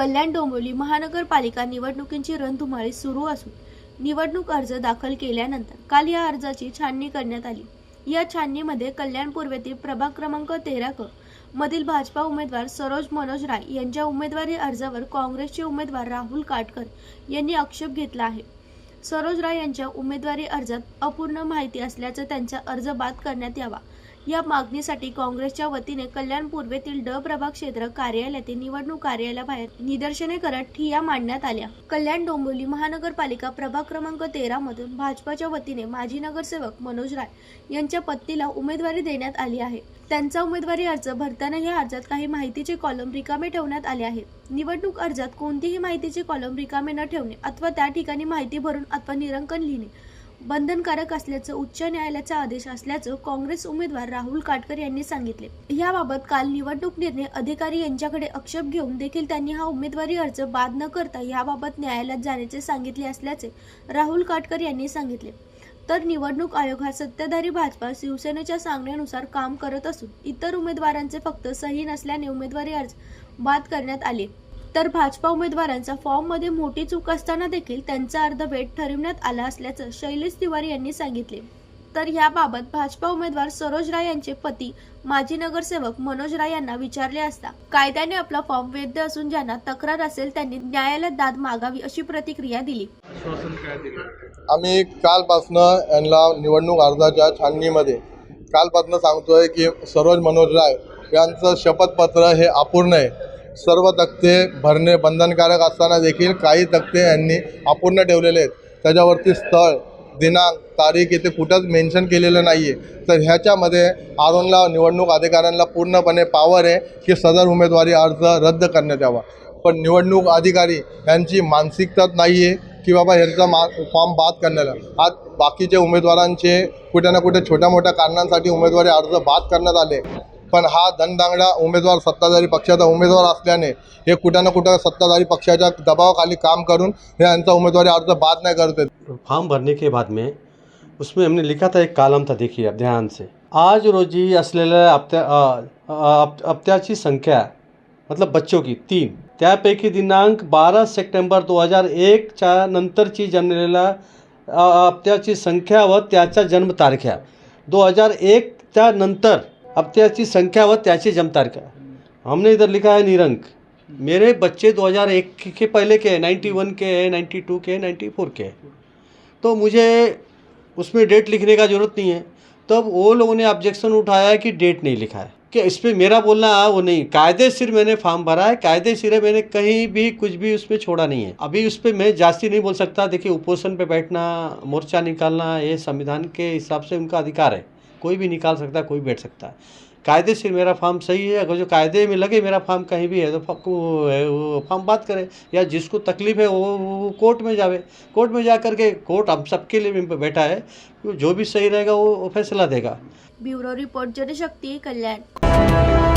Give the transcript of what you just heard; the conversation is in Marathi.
कल्याण डोंबिवली महानगरपालिका निवडणुकींची रणधुमाळी सुरू असून निवडणूक अर्ज दाखल केल्यानंतर काल या अर्जाची छाननी करण्यात आली. या छाननीमध्ये कल्याण पूर्वेतील प्रभाग क्रमांक तेरा क मधील भाजपा उमेदवार सरोज मनोज राय यांच्या उमेदवारी अर्जावर काँग्रेसचे उमेदवार राहुल काटकर यांनी आक्षेप घेतला आहे. सरोज राय यांच्या उमेदवारी अर्जात अपूर्ण माहिती असल्याचं त्यांचा अर्ज बाद करण्यात यावा. या मागणीसाठी काँग्रेसच्या वतीने कल्याण पूर्वेतील ड प्रभाग क्षेत्र कार्यालयातील निवडणूक कार्यालयाबाहेर निदर्शने करत ठिया मांडण्यात आल्या. कल्याण डोंबिवली महानगरपालिका प्रभाग क्रमांक तेरा मधून भाजपाच्या वतीने माजी नगरसेवक मनोज राय यांच्या पत्नीला उमेदवारी देण्यात आली आहे. त्यांचा उमेदवारी अर्ज भरताना या अर्जात काही माहितीचे कॉलम रिकामे ठेवण्यात आले आहेत. निवडणूक अर्जात कोणतीही माहितीचे कॉलम रिकामे न ठेवणे अथवा त्या ठिकाणी माहिती भरून अथवा निरंकन लिहिणे बंधनकारक असल्याचं उच्च न्यायालयाचा आदेश असल्याचं काँग्रेस उमेदवार राहुल काटकर यांनी सांगितले. याबाबत काल निवडणूक निर्णय अधिकारी यांच्याकडे आक्षेप घेऊन देखील त्यांनी हा उमेदवारी अर्ज बाद न करता याबाबत न्यायालयात जाण्याचे सांगितले असल्याचे राहुल काटकर यांनी सांगितले. तर निवडणूक आयोग हा सत्ताधारी भाजपा शिवसेनेच्या सांगण्यानुसार काम करत असून इतर उमेदवारांचे फक्त सही नसल्याने उमेदवारी अर्ज बाद करण्यात आले. तर भाजपा उमेदवारांचा फॉर्ममध्ये मोठी चूक असताना देखील त्यांचा अर्ध वेट ठरविण्यात आला असल्याचं शैलेश तिवारी यांनी सांगितले. तर याबाबत भाजपा उमेदवार सरोज राय यांचे पती माजी नगरसेवक मनोज राय यांना विचारले असता कायद्याने आपला फॉर्म वैध असून ज्यांना तक्रार असेल त्यांनी न्यायालयात दाद मागावी अशी प्रतिक्रिया दिली? आम्ही कालपासनं यांना निवडणूक अर्जाच्या छाननीमध्ये कालपासनं सांगतोय की सरोज मनोज राय यांचं शपथपत्र हे अपूर्ण आहे. सर्व तक्ते भरणे बंधनकारक असताना देखील काही तक्ते यांनी अपूर्ण ठेवलेले आहेत. त्याच्यावरती स्थळ दिनांक तारीख इथे कुठंच मेन्शन केलेलं नाही आहे तर ह्याच्यामध्ये आरोनला निवडणूक अधिकाऱ्यांना पूर्णपणे पावर आहे की सदर उमेदवारी अर्ज रद्द करण्यात यावा. पण निवडणूक अधिकारी यांची मानसिकताच नाही आहे की बाबा ह्यांचा मा फॉर्म बाद करण्याला. आज बाकीचे उमेदवारांचे कुठे ना कुठे छोट्या मोठ्या कारणांसाठी उमेदवारी अर्ज बाद करण्यात आले. पण हा दणदांगडा उमेदवार सत्ताधारी पक्षाचा उमेदवार असल्याने हे कुठं ना कुठं सत्ताधारी पक्षाच्या दबावाखाली काम करून हे अर्ज़ बाद नाही करते. फॉर्म भरने के बाद में उसमें हमने लिखा था एक कालम था, देखिए अब ध्यान से। आज रोजी असलेल्या अपत्या अपत्याची संख्या मतलब बच्चों की, तीन। त्यापैकी दिनांक बारा सप्टेंबर दो हज़ार एकच्या नंतरची जन्मलेल्या अपत्याची संख्या व त्याच्या जन्मतारख्या दो हज़ार एकच्या नंतर अपत्याची संख्या व त्याची जन्मतारख्या हमने इधर लिखा है निरंक। मेरे बच्चे 2001 के पहले के हैं 91 के हैं 92 के हैं 94 के हैं। तो मुझे उसमें डेट लिखने का ज़रूरत नहीं है। तब वो लोगों ने ऑब्जेक्शन उठाया है कि डेट नहीं लिखा है। कि इस पर मेरा बोलना वो नहीं। कायदे सिर मैंने फॉर्म भरा है, कायदे है मैंने कहीं भी, कुछ भी उसमें छोड़ा नहीं है। अभी उस पर मैं जास्ती नहीं बोल सकता। देखिए, उपोषण पे बैठना, मोर्चा निकालना, ये संविधान के हिसाब से उनका अधिकार है। कोई भी निकाल सकता है कोई बैठ सकता है। कायदे से मेरा फार्म सही है अगर जो कायदे में लगे मेरा फार्म कहीं भी है तो फार्म बात करे या जिसको तकलीफ़ है वो, वो कोर्ट में जावे। कोर्ट में जा करके कोर्ट हम सबके लिए बैठा है जो भी सही रहेगा वो फैसला देगा। Bureau report Janshakti Kalyan.